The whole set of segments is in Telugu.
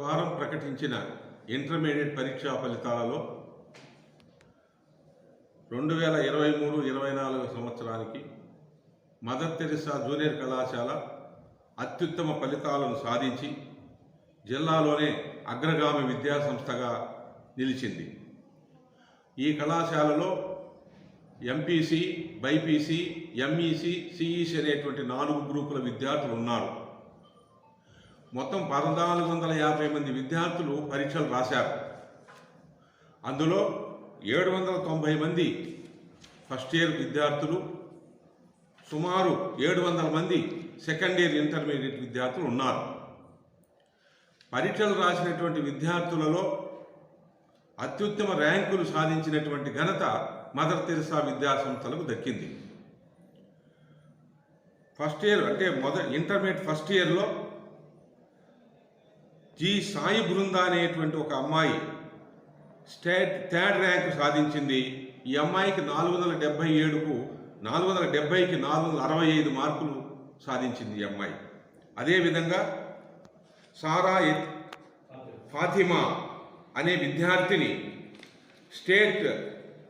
వారం ప్రకటించిన ఇంటర్మీడియట్ పరీక్షా ఫలితాలలో రెండు వేల ఇరవై మూడు ఇరవై నాలుగు సంవత్సరానికి మదర్ తెరిసా జూనియర్ కళాశాల అత్యుత్తమ ఫలితాలను సాధించి జిల్లాలోనే అగ్రగామి విద్యా సంస్థగా నిలిచింది. ఈ కళాశాలలో ఎంపీసీ బైపీసీ ఎంఈసీ సిఈసి అనేటువంటి నాలుగు గ్రూపుల విద్యార్థులు ఉన్నారు. మొత్తం పద్నాలుగు వందల యాభై మంది విద్యార్థులు పరీక్షలు రాశారు. అందులో ఏడు వందల తొంభై మంది ఫస్ట్ ఇయర్ విద్యార్థులు సుమారు ఏడు వందల మంది సెకండ్ ఇయర్ ఇంటర్మీడియట్ విద్యార్థులు ఉన్నారు. పరీక్షలు రాసినటువంటి విద్యార్థులలో అత్యుత్తమ ర్యాంకులు సాధించినటువంటి ఘనత మదర్ తెరిసా విద్యా సంస్థలకు దక్కింది. ఫస్ట్ ఇయర్ అంటే మొదటి ఇంటర్మీడియట్ ఫస్ట్ ఇయర్లో జి సాయి బృంద అనేటువంటి ఒక అమ్మాయి స్టేట్ థర్డ్ ర్యాంకు సాధించింది. ఈ అమ్మాయికి నాలుగు వందల డెబ్బై ఏడుకు నాలుగు వందల డెబ్బైకి నాలుగు వందల అరవై ఐదు మార్కులు సాధించింది ఈ అమ్మాయి. అదేవిధంగా సారా ఫాతిమా అనే విద్యార్థిని స్టేట్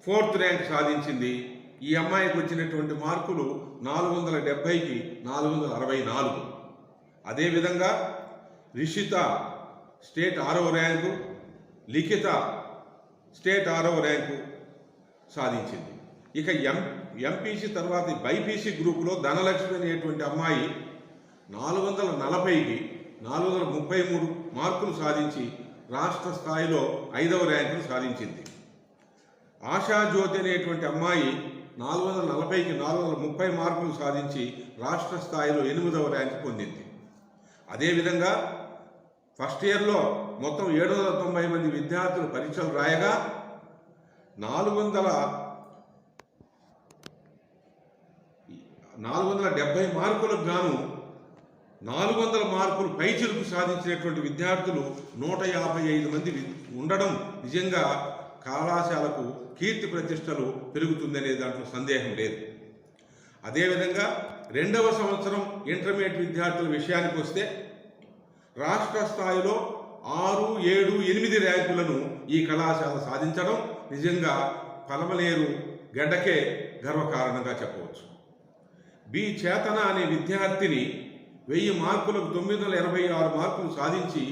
ఫోర్త్ ర్యాంక్ సాధించింది. ఈ అమ్మాయికి వచ్చినటువంటి మార్కులు నాలుగు వందల డెబ్బైకి నాలుగు వందల అరవై నాలుగు. అదేవిధంగా రిషిత స్టేట్ ఆరవ ర్యాంకు లిఖిత స్టేట్ ఆరవ ర్యాంకు సాధించింది. ఇక ఎం ఎంపీసీ తర్వాత బైపీసీ గ్రూపులో ధనలక్ష్మి అనేటువంటి అమ్మాయి నాలుగు వందల నలభైకి నాలుగు వందల ముప్పై మూడు మార్కులు సాధించి రాష్ట్ర స్థాయిలో ఐదవ ర్యాంకును సాధించింది. ఆశాజ్యోతి అనేటువంటి అమ్మాయి నాలుగు వందల నలభైకి నాలుగు వందల ముప్పై మార్కులు సాధించి రాష్ట్ర స్థాయిలో ఎనిమిదవ ర్యాంకు పొందింది. అదేవిధంగా ఫస్ట్ ఇయర్లో మొత్తం ఏడు వందల తొంభై మంది విద్యార్థులు పరీక్షలు రాయగా నాలుగు వందల నాలుగు వందల డెబ్బై మార్కులకు గాను నాలుగు వందల మార్కులు పైచిలుకు సాధించినటువంటి విద్యార్థులు నూట యాభై ఐదు మంది ఉండడం నిజంగా కళాశాలకు కీర్తి ప్రతిష్టలు పెరుగుతుందనే దాంట్లో సందేహం లేదు. అదేవిధంగా రెండవ సంవత్సరం ఇంటర్మీడియట్ విద్యార్థుల విషయానికి వస్తే రాష్ట్ర స్థాయిలో ఆరు ఏడు ఎనిమిది ర్యాంకులను ఈ కళాశాల సాధించడం నిజంగా పలమలేరు గడ్డకే గర్వకారణంగా చెప్పవచ్చు. బి చేతన అనే విద్యార్థిని వెయ్యి మార్కులకు తొమ్మిది వందల ఎనభై ఆరు మార్కులు సాధించి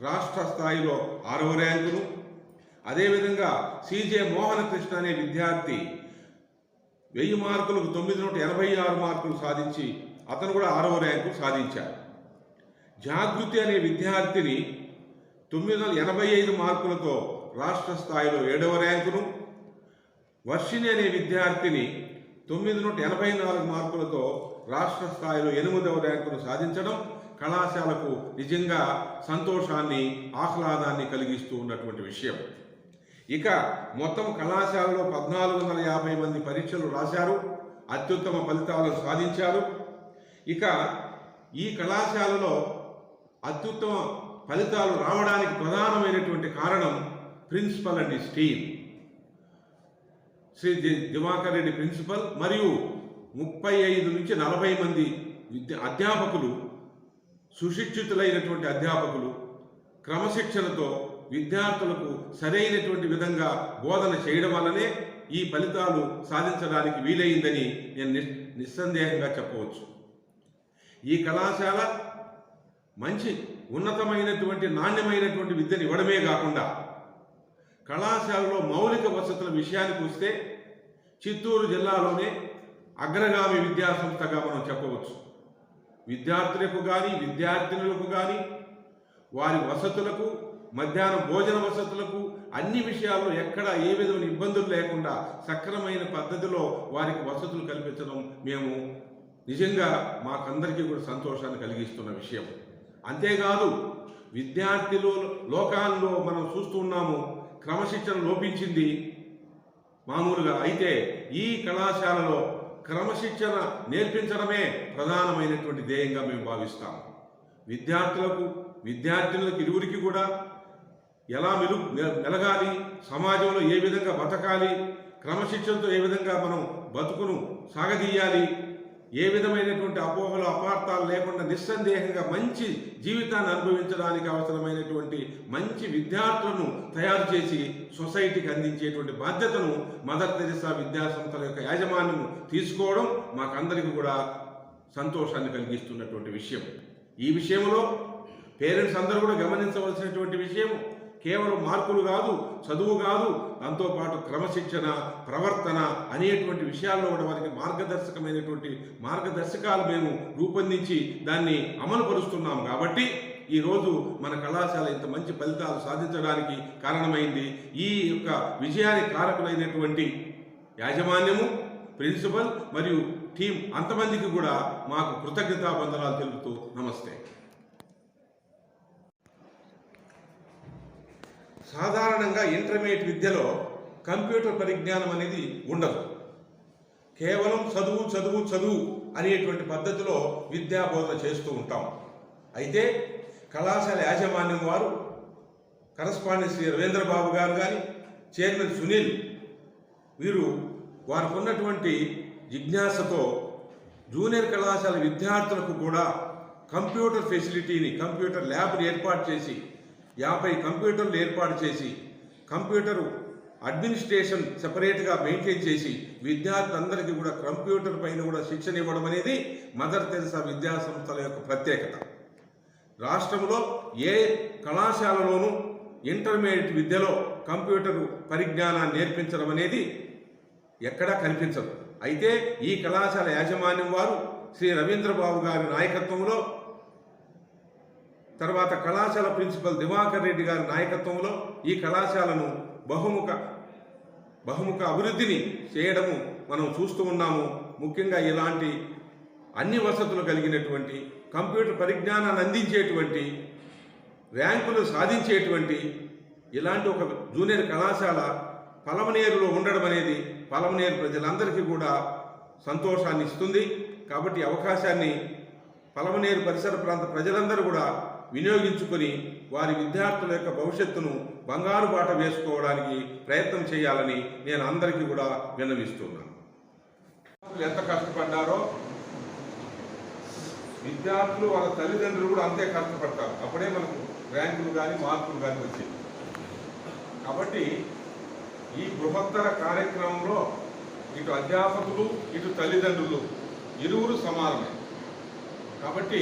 రాష్ట్ర స్థాయిలో ఆరవ ర్యాంకును. అదేవిధంగా సిజే మోహన కృష్ణ అనే విద్యార్థి వెయ్యి మార్కులకు తొమ్మిది నూట ఎనభై ఆరు మార్కులు సాధించి అతను కూడా ఆరవ ర్యాంకు సాధించారు జాగృతి అనే విద్యార్థిని తొమ్మిది వందల ఎనభై ఐదు మార్కులతో రాష్ట్ర స్థాయిలో ఏడవ ర్యాంకును. వర్షిణి అనే విద్యార్థిని తొమ్మిది నూట ఎనభై నాలుగు మార్కులతో రాష్ట్ర స్థాయిలో ఎనిమిదవ ర్యాంకును సాధించడం కళాశాలకు నిజంగా సంతోషాన్ని ఆహ్లాదాన్ని కలిగిస్తూ ఉన్నటువంటి విషయం. ఇక మొత్తం కళాశాలలో పద్నాలుగు వందల యాభై మంది పరీక్షలు రాశారు అత్యుత్తమ ఫలితాలను సాధించారు. ఇక ఈ కళాశాలలో అత్యుత్తమ ఫలితాలు రావడానికి ప్రధానమైనటువంటి కారణం ప్రిన్సిపల్ అండ్ స్టీమ్ శ్రీ దివాకర్ రెడ్డి ప్రిన్సిపల్ మరియు ముప్పై ఐదు నుంచి నలభై మంది విద్య అధ్యాపకులు సుశిక్షితులైనటువంటి అధ్యాపకులు క్రమశిక్షణతో విద్యార్థులకు సరైనటువంటి విధంగా బోధన చేయడం వల్లనే ఈ ఫలితాలు సాధించడానికి వీలైందని నేను నిస్- నిస్సందేహంగా చెప్పవచ్చు. ఈ కళాశాల మంచి ఉన్నతమైనటువంటి నాణ్యమైనటువంటి విద్యను ఇవ్వడమే కాకుండా కళాశాలలో మౌలిక వసతుల విషయానికి వస్తే చిత్తూరు జిల్లాలోనే అగ్రగామి విద్యా సంస్థగా మనం చెప్పవచ్చు. విద్యార్థులకు కానీ విద్యార్థినులకు కానీ వారి వసతులకు మధ్యాహ్నం భోజన వసతులకు అన్ని విషయాల్లో ఎక్కడ ఏ విధమైన ఇబ్బందులు లేకుండా సక్రమైన పద్ధతిలో వారికి వసతులు కల్పించడం మేము నిజంగా మాకందరికీ కూడా సంతోషాన్ని కలిగిస్తున్న విషయం. అంతేకాదు విద్యార్థులు లోకాల్లో మనం చూస్తున్నాము క్రమశిక్షణ లోపించింది. మామూలుగా అయితే ఈ కళాశాలలో క్రమశిక్షణ నేర్పించడమే ప్రధానమైనటువంటి ధ్యేయంగా మేము భావిస్తాము విద్యార్థులకు విద్యార్థినులకు ఇరువురికి కూడా ఎలా మెలు మె- మెలగాలి సమాజంలో ఏ విధంగా బతకాలి క్రమశిక్షణతో ఏ విధంగా మనం బతుకును సాగదీయాలి ఏ విధమైనటువంటి అపోహలు అపార్థాలు లేకుండా నిస్సందేహంగా మంచి జీవితాన్ని అనుభవించడానికి అవసరమైనటువంటి మంచి విద్యార్థులను తయారు చేసి సొసైటీకి అందించేటువంటి బాధ్యతను మదర్ తెరిసా విద్యా సంస్థల యొక్క యాజమాన్యం తీసుకోవడం మాకందరికీ కూడా సంతోషాన్ని కలిగిస్తున్నటువంటి విషయం. ఈ విషయంలో పేరెంట్స్ అందరూ కూడా గమనించవలసినటువంటి విషయం కేవలం మార్కులు కాదు చదువు కాదు దాంతోపాటు క్రమశిక్షణ ప్రవర్తన అనేటువంటి విషయాల్లో కూడా వారికి మార్గదర్శకమైనటువంటి మార్గదర్శకాలు మేము రూపొందించి దాన్ని అమలు పరుస్తున్నాం కాబట్టి ఈరోజు మన కళాశాల ఇంత మంచి ఫలితాలు సాధించడానికి కారణమైంది ఈ యొక్క విజయానికి కారకులైనటువంటి యాజమాన్యము ప్రిన్సిపల్ మరియు టీం అంతమందికి కూడా మాకు కృతజ్ఞతా వందనాలు తెలుపుతూ నమస్తే. సాధారణంగా ఇంటర్మీడియట్ విద్యలో కంప్యూటర్ పరిజ్ఞానం అనేది ఉండదు. కేవలం చదువు చదువు చదువు అనేటువంటి పద్ధతిలో విద్యా బోధన చేస్తూ ఉంటాం. అయితే కళాశాల యాజమాన్యం వారు కరస్పాండెంట్ శ్రీ రవీంద్ర బాబు గారు కానీ చైర్మన్ సునీల్ వీరు వారికి ఉన్నటువంటి జిజ్ఞాసతో జూనియర్ కళాశాల విద్యార్థులకు కూడా కంప్యూటర్ ఫెసిలిటీని కంప్యూటర్ ల్యాబ్ని ఏర్పాటు చేసి యాభై కంప్యూటర్లు ఏర్పాటు చేసి కంప్యూటర్ అడ్మినిస్ట్రేషన్ సెపరేట్గా మెయింటైన్ చేసి విద్యార్థులందరికీ కూడా కంప్యూటర్ పైన కూడా శిక్షణ ఇవ్వడం అనేది మదర్ తెరసా విద్యా సంస్థల యొక్క ప్రత్యేకత. రాష్ట్రంలో ఏ కళాశాలలోనూ ఇంటర్మీడియట్ విద్యలో కంప్యూటర్ పరిజ్ఞానాన్ని నేర్పించడం అనేది ఎక్కడా కనిపించదు. అయితే ఈ కళాశాల యాజమాన్యం వారు శ్రీ రవీంద్రబాబు గారి నాయకత్వంలో తర్వాత కళాశాల ప్రిన్సిపల్ దివాకర్ రెడ్డి గారి నాయకత్వంలో ఈ కళాశాలను బహుముఖ బహుముఖ అభివృద్ధిని చేయడము మనం చూస్తూ ఉన్నాము. ముఖ్యంగా ఇలాంటి అన్ని వసతులు కలిగినటువంటి కంప్యూటర్ పరిజ్ఞానాన్ని అందించేటువంటి ర్యాంకులు సాధించేటువంటి ఇలాంటి ఒక జూనియర్ కళాశాల పలమనేరులో ఉండడం అనేది పలమనేరు ప్రజలందరికీ కూడా సంతోషాన్ని ఇస్తుంది. కాబట్టి అవకాశాన్ని పలమనేరు పరిసర ప్రాంత ప్రజలందరూ కూడా వినియోగించుకొని వారి విద్యార్థుల యొక్క భవిష్యత్తును బంగారు బాట వేసుకోవడానికి ప్రయత్నం చేయాలని నేను అందరికీ కూడా విన్నవిస్తున్నాను. ఎంత కష్టపడ్డారో విద్యార్థులు వాళ్ళ తల్లిదండ్రులు కూడా అంతే కష్టపడతారు. అప్పుడే మనకు ర్యాంకులు కానీ మార్కులు కానీ వచ్చాయి కాబట్టి ఈ బృహత్తర కార్యక్రమంలో ఇటు అధ్యాపకులు ఇటు తల్లిదండ్రులు ఇరువురు సమానమే. కాబట్టి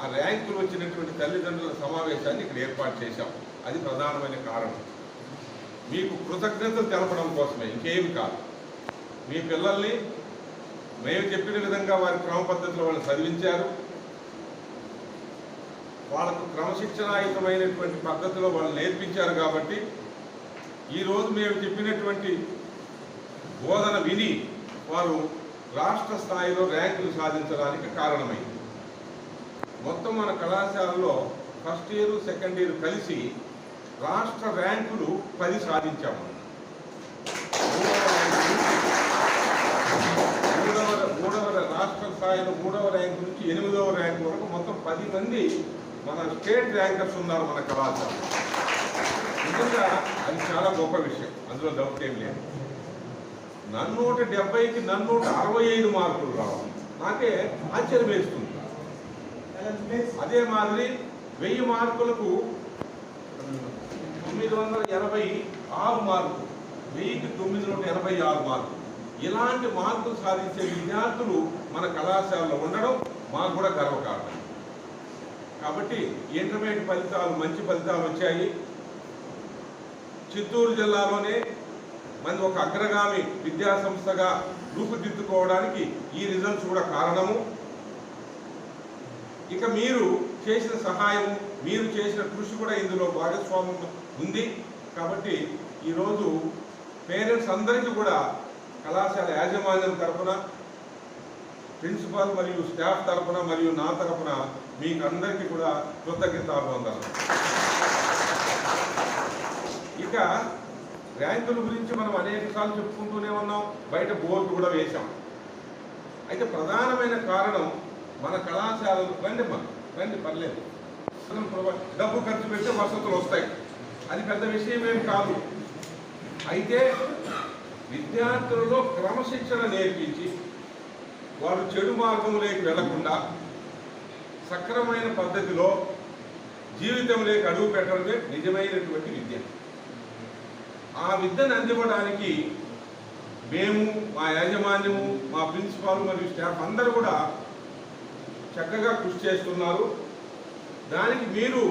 ఆ ర్యాంకులు వచ్చినటువంటి తల్లిదండ్రుల సమావేశాన్ని ఇక్కడ ఏర్పాటు చేశాం. అది ప్రధానమైన కారణం. మీకు కృతజ్ఞతలు తెలపడం కోసమే ఇంకేమి కాదు. మీ పిల్లల్ని మేము చెప్పిన విధంగా వారి క్రమ పద్ధతిలో వాళ్ళు చదివించారు. వాళ్ళకు క్రమశిక్షణాయుతమైనటువంటి పద్ధతిలో వాళ్ళు నేర్పించారు కాబట్టి ఈరోజు మేము చెప్పినటువంటి బోధన విని వారు రాష్ట్ర స్థాయిలో ర్యాంకులు సాధించడానికి కారణమైంది. మొత్తం మన కళాశాలలో ఫస్ట్ ఇయర్ సెకండ్ ఇయర్ కలిసి రాష్ట్ర ర్యాంకులు పది సాధించాము. మూడవ మూడవ మూడవ రాష్ట్ర స్థాయిలో మూడవ ర్యాంకు నుంచి ఎనిమిదవ ర్యాంకు వరకు మొత్తం పది మంది మన స్టేట్ ర్యాంకర్స్ ఉన్నారు మన కళాశాల నిజంగా అది చాలా గొప్ప విషయం. అందులో డౌట్ ఏం లేదు. నన్నూట డెబ్బైకి నన్నూట అరవై ఐదు మార్కులు రావాలి. నాకే ఆశ్చర్యం వేస్తుంది. అదే మాదిరి వెయ్యి మార్కులకు తొమ్మిది వందల ఎనభై ఆరు మార్కులు వెయ్యికి తొమ్మిది వందల ఎనభై ఆరు మార్కులు. ఇలాంటి మార్కులు సాధించే విద్యార్థులు మన కళాశాలలో ఉండడం మాకు కూడా గర్వకారణం. కాబట్టి ఇంటర్మీడియట్ ఫలితాలు మంచి ఫలితాలు వచ్చాయి. చిత్తూరు జిల్లాలోనే మంది ఒక అగ్రగామి విద్యాసంస్థగా రూపుదిద్దుకోవడానికి ఈ రిజల్ట్స్ కూడా కారణము. ఇక మీరు చేసిన సహాయం మీరు చేసిన కృషి కూడా ఇందులో భాగస్వామ్యం ఉంది. కాబట్టి ఈరోజు పేరెంట్స్ అందరికీ కూడా కళాశాల యాజమాన్యం తరఫున ప్రిన్సిపాల్ మరియు స్టాఫ్ తరఫున మరియు నా తరపున మీకు అందరికీ కూడా కృతజ్ఞతాభివందనాలు ఇక ర్యాంకుల గురించి మనం అనేక సార్లు చెప్పుకుంటూనే ఉన్నాం. బయట బోర్డు కూడా వేశాం. అయితే ప్రధానమైన కారణం మన కళాశాలలు బండి మనం రండి పర్లేదు. మనం డబ్బు ఖర్చు పెడితే వసతులు వస్తాయి. అది పెద్ద విషయం ఏం కాదు. అయితే విద్యార్థులలో క్రమశిక్షణ నేర్పించి వారు చెడు మార్గంలోకి వెళ్ళకుండా సక్రమైన పద్ధతిలో జీవితంలోకి అడుగు పెట్టడమే నిజమైనటువంటి విద్య. ఆ విద్యను అందివ్వడానికి మేము మా యాజమాన్యము మా ప్రిన్సిపాల్ మరియు స్టాఫ్ అందరూ కూడా చక్కగా కృషి చేస్తున్నారు. దానికి మీరు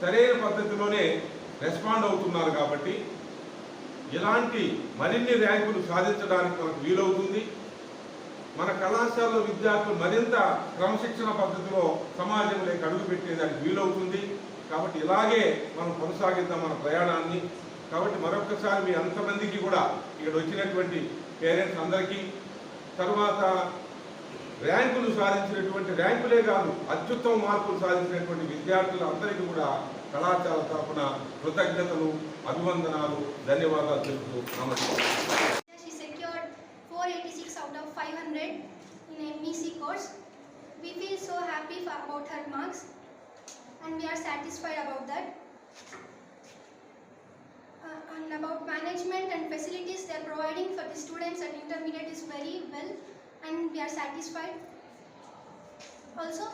సరైన పద్ధతిలోనే రెస్పాండ్ అవుతున్నారు కాబట్టి ఇలాంటి మరిన్ని ర్యాంకులు సాధించడానికి మనకు వీలవుతుంది. మన కళాశాలలో విద్యార్థులు మరింత క్రమశిక్షణ పద్ధతిలో సమాజంలో అడుగు పెట్టేదానికి వీలవుతుంది. కాబట్టి ఇలాగే మనం కొనసాగిద్దాం మన ప్రయాణాన్ని. కాబట్టి మరొకసారి మీ అంతమందికి కూడా ఇక్కడ వచ్చినటువంటి పేరెంట్స్ అందరికీ తర్వాత ర్యాంకులు సాధించినటువంటి ర్యాంకులే కాదు అత్యుత్తమ మార్కులు సాధించినటువంటి విద్యార్థులందరికీ కూడా కళాశాల తరఫున కృతజ్ఞతలు అభివందనాలు ధన్యవాదాలు తెలుపుతూ నమస్కారం We feel so happy for, about her marks and we are satisfied about that. Uh, and about management and facilities they are providing for the students at intermediate is very well and we are satisfied. Also,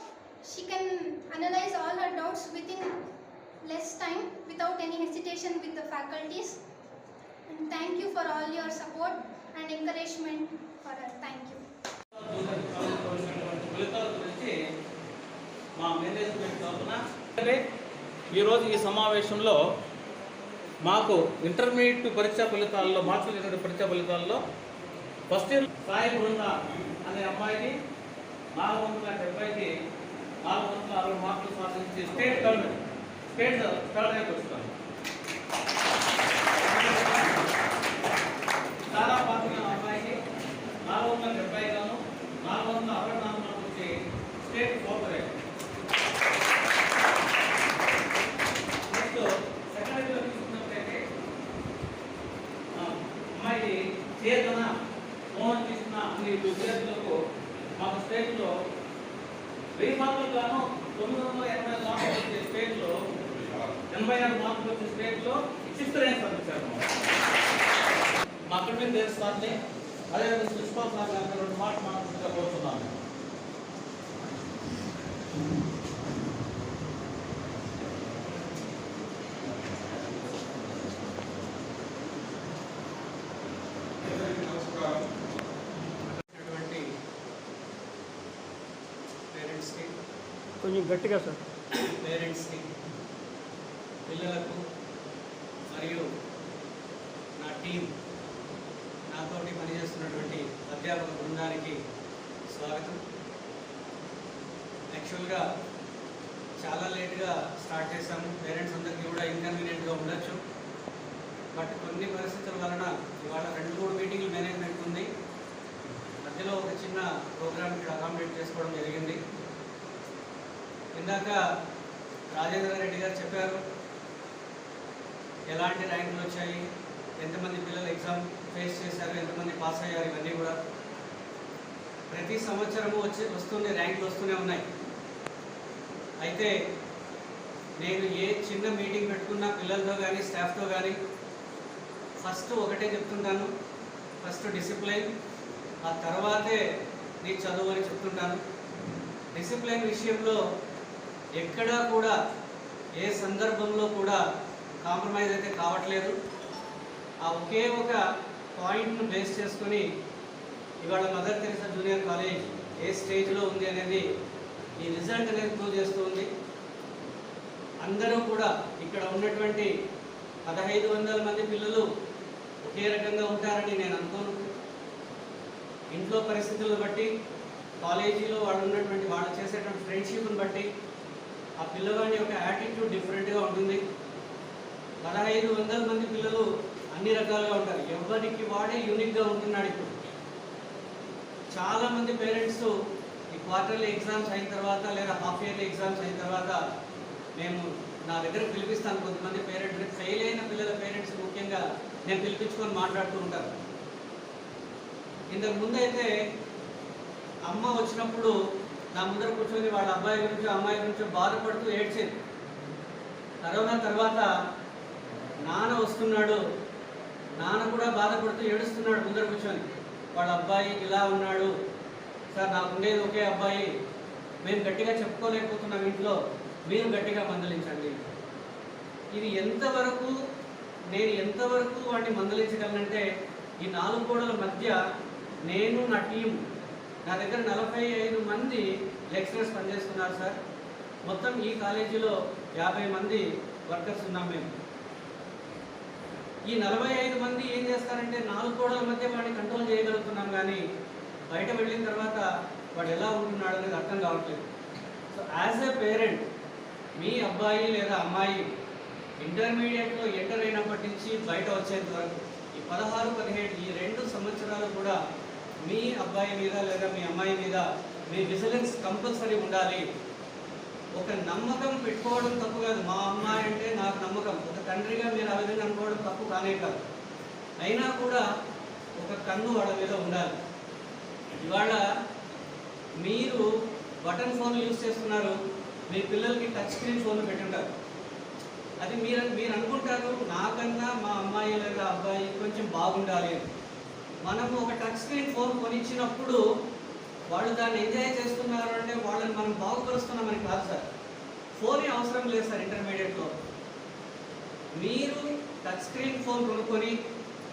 she can analyze all her doubts within less time without any hesitation with the faculties. And thank you for all your support and encouragement for her. Thank you. మా మేనేజ్మెంట్ తరఫున ఈరోజు ఈ సమావేశంలో మాకు ఇంటర్మీడియట్ పరీక్షా ఫలితాల్లో మార్కులు జరిగిన పరీక్షా ఫలితాల్లో ఫస్ట్ ఇయర్ సాయి బృంద అనే అమ్మాయికి నాలుగు వందల డెబ్బైకి నాలుగు వందల అరవై మార్కులు సాధించి state third state third rank వచ్చినారు చాలా పాత్ర అమ్మాయికి నాలుగు వందల డెబ్బై గాను నాలుగు వందల అరవై నాలుగు వచ్చి state fourth rank next second తీసుకున్నట్లయితే అమ్మాయి చేతన కృష్ణ విద్యార్థులకు మాకు స్టేట్లో వెయ్యి మార్కులు గాను తొమ్మిది వందల ఎనభై మార్కులు వచ్చే స్టేట్లో ఎనభై ఆరు మార్కులు వచ్చే స్టేట్లో సిక్స్త్ ర్యాంక్ సాధించారు మా అకాడమిక్ డేస్ సార్ని. అదేవిధంగా ప్రిన్సిపాల్ సార్ గారు రెండు మాటలు మాట్లాడుతుందిగా కోరుతున్నాను అందరికీ నమస్కారం ఉన్నటువంటి పేరెంట్స్కి కొంచెం గట్టిగా సార్. పేరెంట్స్కి పిల్లలకు మరియు నా టీం నాతోటి పనిచేస్తున్నటువంటి అధ్యాపక బృందానికి స్వాగతం. యాక్చువల్గా చాలా లేట్గా స్టార్ట్ చేశాము. పేరెంట్స్ అందరికీ కూడా ఇన్కన్వీనియంట్గా ఉండొచ్చు. బట్ కొన్ని పరిస్థితుల వలన ఇవాళ రెండు మూడు మీటింగ్లు మేనేజ్మెంట్ ఉంది. మధ్యలో ఒక చిన్న ప్రోగ్రామ్ ఇక్కడ అకామిడేట్ చేసుకోవడం జరిగింది. ఇందాక రాజేంద్ర రెడ్డి గారు చెప్పారు ఎలాంటి ర్యాంకులు వచ్చాయి ఎంతమంది పిల్లలు ఎగ్జామ్ ఫేస్ చేశారు ఎంతమంది పాస్ అయ్యారు ఇవన్నీ కూడా. ప్రతి సంవత్సరము వచ్చి వస్తూనే ర్యాంకులు వస్తూనే ఉన్నాయి. అయితే నేను ఏ చిన్న మీటింగ్ పెట్టుకున్నా పిల్లలతో కానీ స్టాఫ్తో కానీ ఫస్ట్ ఒకటే చెప్తుంటాను ఫస్ట్ డిసిప్లైన్ ఆ తర్వాతే నీ చదువు అని చెప్తుంటాను. డిసిప్లైన్ విషయంలో ఎక్కడా కూడా ఏ సందర్భంలో కూడా కాంప్రమైజ్ అయితే కావట్లేదు. ఆ ఒకే ఒక పాయింట్ను బేస్ చేసుకొని ఇవాళ మదర్ తెరిసా జూనియర్ కాలేజ్ ఏ స్టేజ్లో ఉంది అనేది ఈ రిజల్ట్ అనేది ప్రూవ్ చేస్తుంది అందరూ కూడా ఇక్కడ ఉన్నటువంటి పదహైదు వందల మంది పిల్లలు ఒకే రకంగా ఉంటారని నేను అనుకోను. ఇంట్లో పరిస్థితులను బట్టి కాలేజీలో వాళ్ళు ఉన్నటువంటి వాళ్ళు చేసేటువంటి ఫ్రెండ్షిప్ని బట్టి ఆ పిల్లవాడి యొక్క యాటిట్యూడ్ డిఫరెంట్గా ఉంటుంది. పదహైదు వందల మంది పిల్లలు అన్ని రకాలుగా ఉంటారు. ఎవరికి వాడే యూనిక్గా ఉంటున్నాడు ఇప్పుడు. చాలామంది పేరెంట్స్ ఈ క్వార్టర్లీ ఎగ్జామ్స్ అయిన తర్వాత లేదా హాఫ్ ఇయర్లీ ఎగ్జామ్స్ అయిన తర్వాత మేము నా దగ్గర పిలిపిస్తాను. కొంతమంది పేరెంట్స్ ఫెయిల్ అయిన పిల్లల పేరెంట్స్ ముఖ్యంగా నేను పిలిపించుకొని మాట్లాడుతూ ఉంటాను. ఇంతకు ముందైతే అయితే అమ్మ వచ్చినప్పుడు నా ముందర కూర్చొని వాళ్ళ అబ్బాయి గురించి అమ్మాయి గురించి బాధపడుతూ ఏడ్చింది కరోనా తర్వాత నాన్న వస్తున్నాడు. నాన్న కూడా బాధపడుతూ ఏడుస్తున్నాడు ముందర కూర్చొని. వాళ్ళ అబ్బాయి ఇలా ఉన్నాడు. సార్ నాకు ఉండేది ఒకే అబ్బాయి. మేము గట్టిగా చెప్పుకోలేకపోతున్నాం ఇంట్లో. మీరు గట్టిగా మందలించండి. ఇది ఎంతవరకు నేను ఎంతవరకు వాడిని మందలించగలనంటే ఈ నాలుగు గోడల మధ్య నేను నా టీం నా దగ్గర నలభై ఐదు మంది లెక్చరర్స్ పనిచేస్తున్నారు సార్. మొత్తం ఈ కాలేజీలో యాభై మంది వర్కర్స్ ఉన్నాం మేము. ఈ నలభై ఐదు మంది ఏం చేస్తారంటే నాలుగు గోడల మధ్య వాడిని కంట్రోల్ చేయగలుగుతున్నాం కానీ బయట వెళ్ళిన తర్వాత వాడు ఎలా ఉంటున్నాడు అనేది అర్థం కావట్లేదు. సో యాజ్ ఎ పేరెంట్ మీ అబ్బాయి లేదా అమ్మాయి ఇంటర్మీడియట్లో ఎంటర్ అయినప్పటి నుంచి బయట వచ్చేంత వరకు ఈ పదహారు పదిహేడు ఈ రెండు సంవత్సరాలు కూడా మీ అబ్బాయి మీద లేదా మీ అమ్మాయి మీద మీ విజిలెన్స్ కంపల్సరీ ఉండాలి. ఒక నమ్మకం పెట్టుకోవడం తప్పు కాదు. మా అమ్మాయి అంటే నాకు నమ్మకం. ఒక తండ్రిగా మీరు ఆ విధంగా అనుకోవడం తప్పు కానే కాదు. అయినా కూడా ఒక కన్ను వాళ్ళ మీద ఉండాలి. ఇవాళ మీరు బటన్ ఫోన్లు యూజ్ చేస్తున్నారు. మీ పిల్లలకి టచ్ స్క్రీన్ ఫోన్లు పెట్టుంటారు. అది మీరు మీరు అనుకుంటారు నాకన్నా మా అమ్మాయి లేదా అబ్బాయి కొంచెం బాగుండాలి అని. మనము ఒక టచ్ స్క్రీన్ ఫోన్ కొనిచ్చినప్పుడు వాళ్ళు దాన్ని ఎంజాయ్ చేస్తున్నారు అంటే వాళ్ళని మనం బాగుపరుస్తున్నామని కాదు సార్. ఫోన్ అవసరం లేదు సార్ ఇంటర్మీడియట్లో. మీరు టచ్ స్క్రీన్ ఫోన్ కొనుక్కొని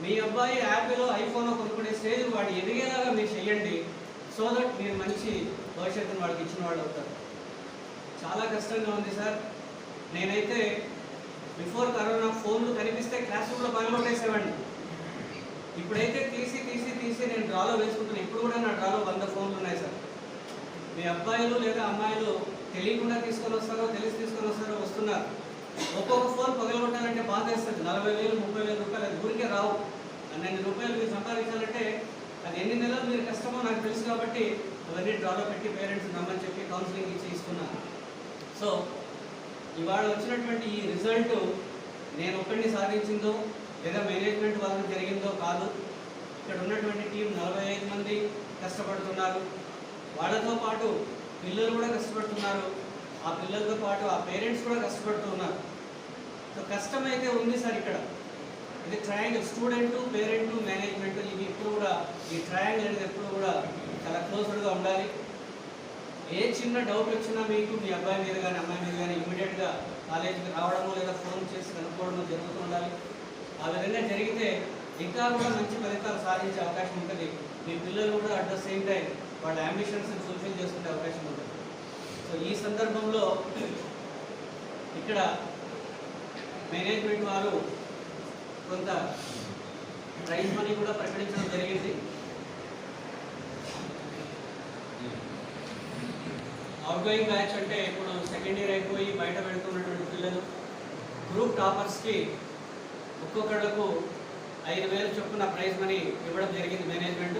మీ అబ్బాయి యాపిల్లో ఐఫోన్ కొనుక్కునే స్టేజ్ వాడు ఎదిగేలాగా మీరు చెయ్యండి సో దట్ మీరు మంచి భవిష్యత్తును వాళ్ళకి ఇచ్చిన వాళ్ళు అవుతారు. చాలా కష్టంగా ఉంది సార్. నేనైతే బిఫోర్ కరోనా ఫోన్లు కనిపిస్తే క్లాస్ రూమ్లో పగలగొట్టేసేవాడిని. ఇప్పుడైతే తీసి తీసి తీసి నేను డ్రాలో వేసుకుంటున్నాను ఇప్పుడు కూడా నా డ్రాలో వంద ఫోన్లు ఉన్నాయి సార్. మీ అబ్బాయిలు లేదా అమ్మాయిలు తెలియకుండా తీసుకొని వస్తారో తెలిసి తీసుకొని వస్తారో వస్తున్నారు. ఒక్కొక్క ఫోన్ పగలగొట్టాలంటే బాధ వేస్తుంది. నలభై వేలు ముప్పై వేల రూపాయలు అది ఊరికే రావు. పన్నెండు రూపాయలు మీరు సంపాదించాలంటే అది ఎన్ని నెలలు మీరు కష్టమో నాకు తెలుసు కాబట్టి అవన్నీ డ్రాలో పెట్టి పేరెంట్స్ నమ్మని చెప్పి కౌన్సిలింగ్ ఇచ్చి ఇస్తున్నాను సో ఇవాళ వచ్చినటువంటి ఈ రిజల్ట్ నేను ఒక్కడిని సాధించిందో లేదా మేనేజ్మెంట్ వల్ల జరిగిందో కాదు. ఇక్కడ ఉన్నటువంటి టీం నలభై ఐదు మంది కష్టపడుతున్నారు. వాళ్ళతో పాటు పిల్లలు కూడా కష్టపడుతున్నారు. ఆ పిల్లలతో పాటు ఆ పేరెంట్స్ కూడా కష్టపడుతూ ఉన్నారు. సో కష్టం అయితే ఉంది సార్ ఇక్కడ. ఇది ట్రయాంగిల్ స్టూడెంట్ పేరెంట్ మేనేజ్మెంట్ ఇవి ఎప్పుడు కూడా ఈ ట్రయాంగిల్ అనేది ఎప్పుడు కూడా చాలా క్లోజ్డ్గా ఉండాలి. ఏ చిన్న డౌట్ వచ్చినా మీకు మీ అబ్బాయి మీద కానీ అమ్మాయి మీద కానీ ఇమీడియట్గా కాలేజీకి రావడమో లేదా ఫోన్ చేసి కనుక్కోవడము జరుగుతూ ఉండాలి. ఆ విధంగా జరిగితే ఇంకా కూడా మంచి ఫలితాలు సాధించే అవకాశం ఉంటుంది. మీ పిల్లలు కూడా అట్ ద సేమ్ టైం వాళ్ళ అంబిషన్స్ ఫుల్ఫిల్ చేసుకునే అవకాశం ఉంటుంది. సో ఈ సందర్భంలో ఇక్కడ మేనేజ్మెంట్ వారు కొంత ప్రైజ్ మనీ కూడా ప్రకటించడం జరిగింది. అవుట్గోయింగ్ బ్యాచ్ అంటే ఇప్పుడు సెకండ్ ఇయర్ అయిపోయి బయట పెడుతున్నటువంటి పిల్లలు గ్రూప్ టాపర్స్కి ఒక్కొక్కళ్ళకు ఐదు వేలు చొప్పున ప్రైజ్ మనీ ఇవ్వడం జరిగింది మేనేజ్మెంట్.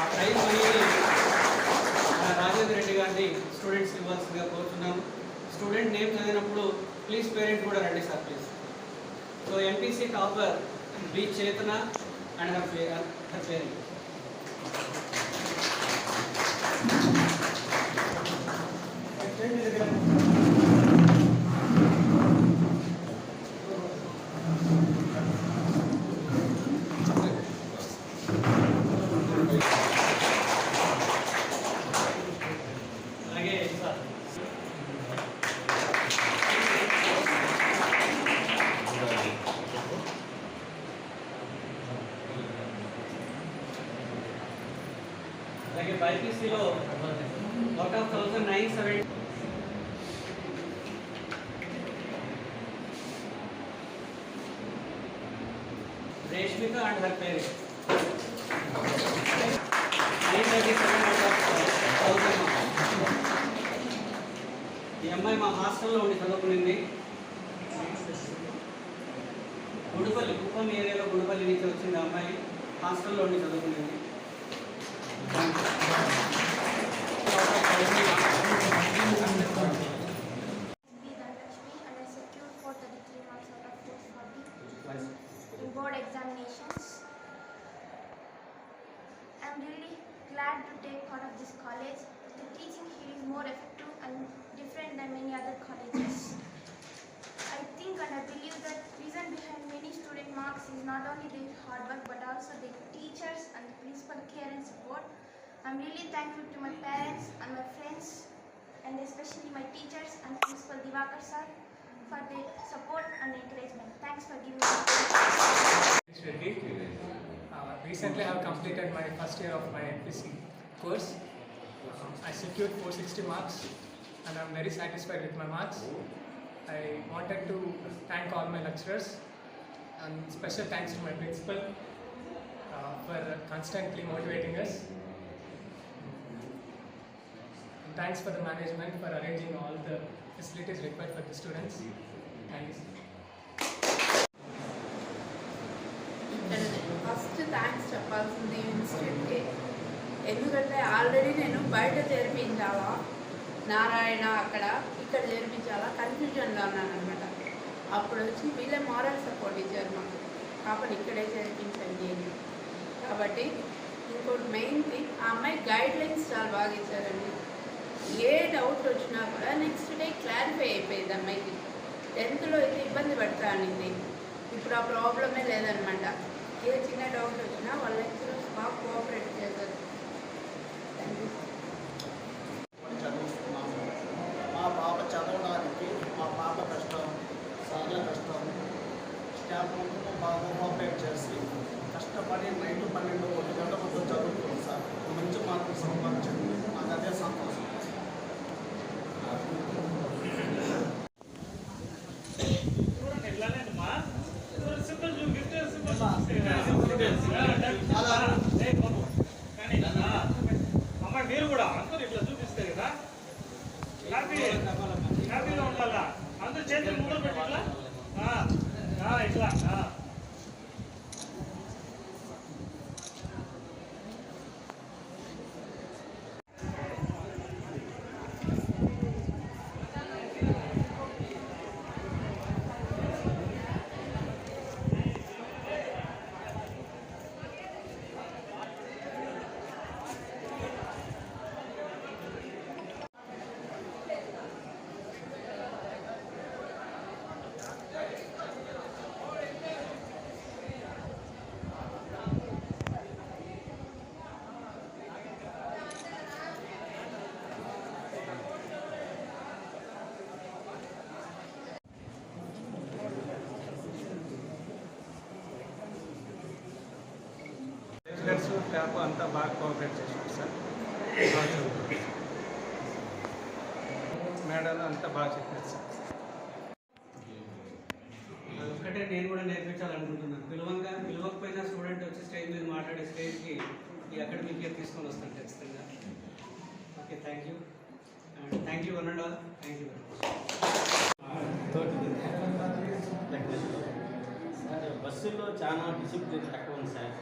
ఆ ప్రైజ్ మనీని మన రాజేంద్ర రెడ్డి గారిని స్టూడెంట్స్కి ఇవ్వాల్సిందిగా కోరుతున్నాము స్టూడెంట్ నేమ్ చదివినప్పుడు ప్లీజ్ పేరెంట్ కూడా రండి sir please. So MPC topper B Chetana and her parent అలాగే సార్ అలాగే out of thousand nine seven Reshmika and her parent ఈ అమ్మాయి మా హాస్టల్లో ఉండి చదువుకునింది. గుడిపల్లి కుప్పం ఏరియాలో గుడిపల్లి నుంచి వచ్చింది అమ్మాయి. హాస్టల్లో ఉండి చదువు Gracias. I'm really thankful to my parents and my friends and especially my teachers and Principal Divakar sir for their support and encouragement. Thanks for giving me It's Reddy. Uh, recently, I have completed my first year of my MPC course. I secured 460 marks, and I'm very satisfied with my marks. I wanted to thank all my lecturers, and special thanks to my principal uh, for constantly motivating us. Thanks for the management for arranging all the facilities required for the students. Thank first thanks చెప్పాల్సింది ఇన్స్టిట్యూట్కి. ఎందుకంటే ఆల్రెడీ నేను బయట చేర్పించాలా? నారాయణ అక్కడ ఇక్కడ చేర్పించాలా? కన్ఫ్యూజన్లో ఉన్నాను అనమాట అప్పుడు వచ్చి వీళ్ళే మారల్ సపోర్ట్ ఇచ్చారు మాకు. కాబట్టి ఇక్కడే చేర్పించండి అని. కాబట్టి ఇంకోటి మెయిన్ థింగ్ ఆ అమ్మాయి గైడ్ లైన్స్ చాలా బాగా ఇచ్చారండి. డౌట్ వచ్చినా కూడా నెక్స్ట్ డే క్లారిఫై అయిపోయింది అమ్మాయికి. టెన్త్లో అయితే ఇబ్బంది పడతా అనింది. ఇప్పుడు ఆ ప్రాబ్లమే లేదనమాట. ఏ చిన్న డౌట్ వచ్చినా వాళ్ళ లెక్చరర్స్ బాగా కోఆపరేట్ చేశారు థ్యాంక్ యూ చదువుతున్నాము మా పాప చదవడానికి మా పాప కష్టం చాలా కష్టం స్టాఫ్ మొత్తం బాగా కోఆపరేట్ చేసి కష్టపడి నైట్ పన్నెండు ఒక గంట మొత్తం చదువుతుంది సార్ మంచి మార్కులు సంపాదించింది నాకు అదే సంతోషం చూడండి ఎట్లానే అమ్మా సింపుల్ గిఫ్ట్ సింపుల్ కానీ అమ్మ మీరు కూడా అందరూ ఇట్లా చూపిస్తే కదా హ్యాపీ హ్యాపీగా ఉండాలా అందరూ చేతులు మూడు పెట్టి ఇట్లా ఆ, ఆ, ఇట్లా ఆ. లెక్చరర్స్ స్టాఫ్ అంతా బాగా కోఆపరేట్ చేశారు సార్. మేడాలు అంతా బాగా చెప్పారు సార్. అదొక్కటే నేను కూడా నేర్పించాలనుకుంటున్నాను పిలవంగా పిలవకపోయినా స్టూడెంట్ వచ్చి స్టేజ్ మీద మాట్లాడే స్టేజ్కి ఈ అకాడమిక్ తీసుకొని వస్తాను ఖచ్చితంగా. Okay thank you. And thank you one and all thank you very much. Sir బస్సుల్లో చాలా డిసిప్లిన్ తక్కువ ఉంది సార్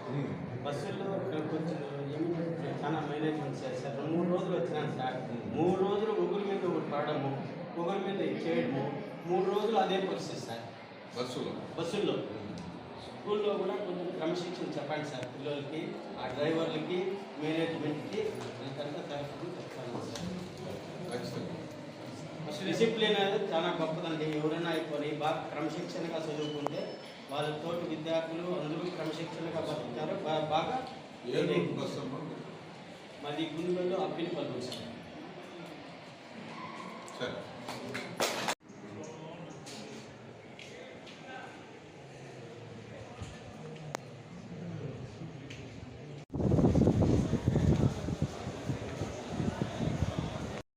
బస్సుల్లో కొంచెం చాలా మైలేజ్ ఉంది సార్. సార్ రెండు మూడు రోజులు వచ్చినాను సార్. మూడు రోజులు ఒకరి మీద ఒకటి పడడము ఒకరి మీద చేయడము మూడు రోజులు అదే పరిస్థితి సార్. బస్సులో? బస్సుల్లో. స్కూల్లో కూడా కొంచెం క్రమశిక్షణ చెప్పండి సార్ పిల్లలకి ఆ డ్రైవర్లకి మేనేజ్మెంట్కి. వీళ్ళకంతా తరఫున చెప్తాను సార్. ఖచ్చితంగా. డిసిప్లిన్ అనేది చాలా గొప్పదండి. ఎవరైనా అయిపోయి బాగా క్రమశిక్షణగా చదువుకుంటే వాళ్ళ తోటి విద్యార్థులు అందరూ క్రమశిక్షణగా బతుకుతారు బాగా మాది గుండెల్లో అప్పిలి పల్లు సార్. సరే.